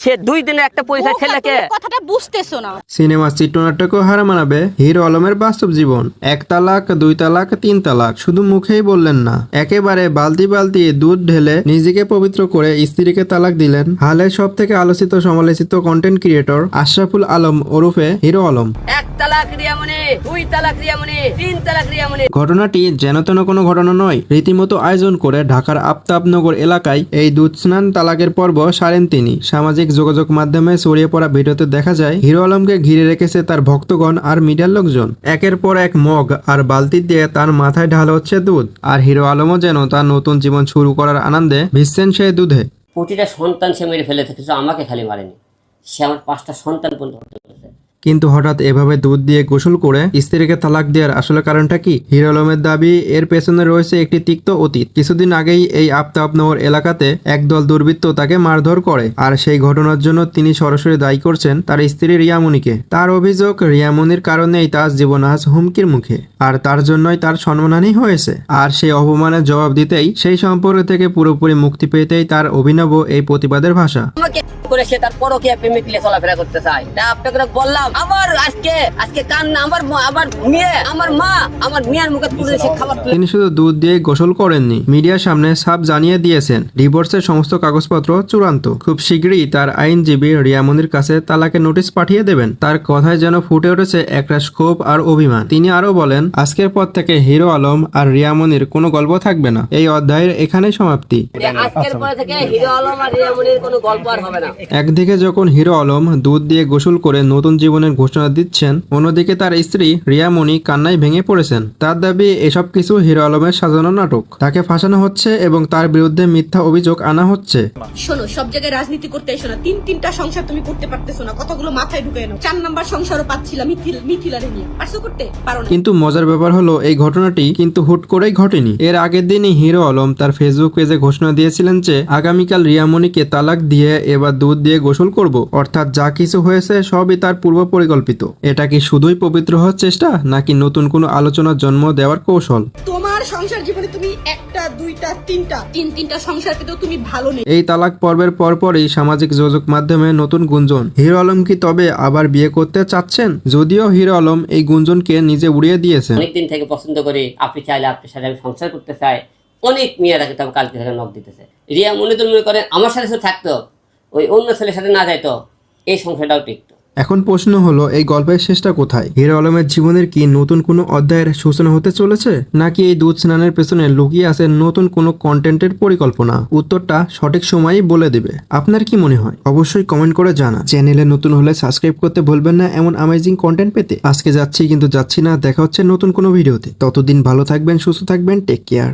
সে দুই দিনে একটা পয়সা ছেলেকে কথাটা বুঝতেছো না। সিনেমা চিত্রনাট্যকে হার মানাবে। হিরো আলমের বাস্তব জীবন। এক তালাক দুই তালাক তিন তালাক। শুধু মুখেই বললেন না। একেবারে বালতি বালতি দুধ ঢেলে নিজেকে পবিত্র করে স্ত্রীকে তালাক দিলেন। হালের সব থেকে আলোচিত সমালোচিত কন্টেন্ট ক্রিয়েটর আশরাফুল আলম ওরফে হিরো আলম। এক তালাক রিয়ামনে দুই তালাক রিয়ামনে তিন তালাক রিয়ামনে ঘটনাটি যেন তেন কোনো ঘটনা নয় রীতিমতো আয়োজন করে ঢাকার আফতাবনগর এলাকায় এই দুধ স্নান তালাকের পর্ব সারেন তিনি। সামাজিক যোগাযোগ মাধ্যমে ছড়িয়ে পড়া ভিডিওতে দেখা যায় হিরো আলমকে ঘিরে রেখেছে তার ভক্তগণ আর মিডিয়ার লোকজন। একের পর এক মগ আর বালতি দিয়ে তার মাথায় ঢাল হচ্ছে দুধ আর হিরো আলমও যেন তার নতুন জীবন শুরু করার আনন্দে ভিজছেন সেই দুধে। প্রতিটা সন্তান সে মেরে ফেলে থেকে আমাকে খালি মারেনি। সে আমার পাঁচটা সন্তান পর্যন্ত হত্যা কিন্তু হঠাৎ এভাবে দুধ দিয়ে গোসল করে স্ত্রীকে তালাক দেওয়ার আসলে কারণটা কি? হিরো আলমের দাবি, এর পেছনে রয়েছে একটি তিক্ত অতীত। কিছুদিন আগেই এই আফতাবনগর এলাকাতে একদল দুর্বৃত্ত তাকে মারধর করে আর সেই ঘটনার জন্য তিনি সরাসরি দায়ী করছেন তার স্ত্রী রিয়ামণিকে তার অভিযোগ রিয়ামণির কারণেই তার জীবন আজ হুমকির মুখে আর তার জন্যই তার সম্মানহানি হয়েছে। আর সেই অপমানের জবাব দিতেই, সেই সম্পর্ক থেকে পুরোপুরি মুক্তি পেতেই তার অভিনব এই প্রতিবাদের ভাষা। করে সে তার পরকে প্রেমিক নিয়ে চলাফেরা করতে চায়। আপনাকে বললাম আমার আজকে আজকে কান্না আমার মেয়ে আমার মা আমার মেয়ের মুখে তুলে সে খাবার তিনি শুধু দুধ দিয়ে গোসল করেননি মিডিয়ার সামনে সাপ জানিয়ে দিয়েছেন। ডিভোর্সের সমস্ত কাগজপত্র চূড়ান্ত। খুব শীঘ্রই তার আইনজীবী রিয়ামনির কাছে তালাকে নোটিশ পাঠিয়ে দেবেন। তার কথায় যেন ফুটে উঠেছে একটা ক্ষোভ আর অভিমান। তিনি আরও বলেন আজকের পর থেকে হিরো আলম আর রিয়ামনির কোনো গল্প থাকবে না। এই অধ্যায়ের এখানেই সমাপ্তি। একদিকে যখন হিরো আলম দুধ দিয়ে গোসল করে নতুন জীবনের ঘোষণা দিচ্ছেন। অন্যদিকে তার স্ত্রী রিয়ামণি কান্নায় ভেঙে পড়েছেন। তার দাবি এসব কিছু হিরো আলমের সাজানো নাটক। তাকে ফাঁসানো হচ্ছে এবং তার বিরুদ্ধে মিথ্যা অভিযোগ আনা হচ্ছে। শোনো সব জায়গায় রাজনীতি করতে এসো না। তিন তিনটা সংসার তুমি করতে পারতেছো না। কথাগুলো মাথায় ঢুকে নাও চার নাম্বার সংসারও পাচ্ছিলাম মিথিল মিথিলারে নিয়ে। পারছ করতে? পারো না। কিন্তু মজার ব্যাপার হলো এই ঘটনাটি কিন্তু হুট করেই ঘটেনি। এর আগের দিনই হিরো আলম তার ফেসবুক পেজে ঘোষণা দিয়েছিলেন যে আগামীকাল রিয়ামণিকে তালাক দিয়ে এবার দুধ দিয়ে গোসল করব। অর্থাৎ যা কিছু হয়েছে সবই তার পূর্ব পরিকল্পিত। এটা কি শুধুই পবিত্র হওয়ার চেষ্টা নাকি নতুন কোনো আলোচনার জন্ম দেওয়ার কৌশল? তোমার সংসার জীবনে তুমি একটা দুইটা তিনটা তিন তিনটা সংসার পেতেও তুমি ভালো নেই। এই তালাক পর্বের পরপরই সামাজিক যোগাযোগ মাধ্যমে নতুন গুঞ্জন। হিরো আলম কি তবে আবার বিয়ে করতে চাচ্ছেন? যদিও হিরো আলম এই গুঞ্জনকে নিজে উড়িয়ে দিয়েছেন। অনেকদিন থেকে পছন্দ করি আপনি চাইলে আপনার সাথে আমি সংসার করতে চাই। অনেক মেয়েরা কিন্তু আমি কালকে থেকে নখ দিতেছে। রিয়া মনে তো মনে করেন আমার সাথে থাকতো ওই অন্য ছেলের সাথে না যাইতো এই সংসারটাও টিকতো। এখন প্রশ্ন হলো, এই গল্পের শেষটা কোথায়? হিরো আলমের জীবনের কি নতুন কোনো অধ্যায়ের সূচনা হতে চলেছে? নাকি এই দুধ স্নানের পেছনে লুকিয়ে আছে নতুন কোনো কন্টেন্টের পরিকল্পনা? উত্তরটা সঠিক সময়ই বলে দিবে। আপনার কি মনে হয়? অবশ্যই কমেন্ট করে জানা চ্যানেলে নতুন হলে সাবস্ক্রাইব করতে ভুলবেন না এমন অ্যামেজিং কন্টেন্ট পেতে। আজকে যাচ্ছি কিন্তু যাচ্ছি না, দেখা হচ্ছে নতুন কোনো ভিডিওতে। ততদিন ভালো থাকবেন, সুস্থ থাকবেন টেক কেয়ার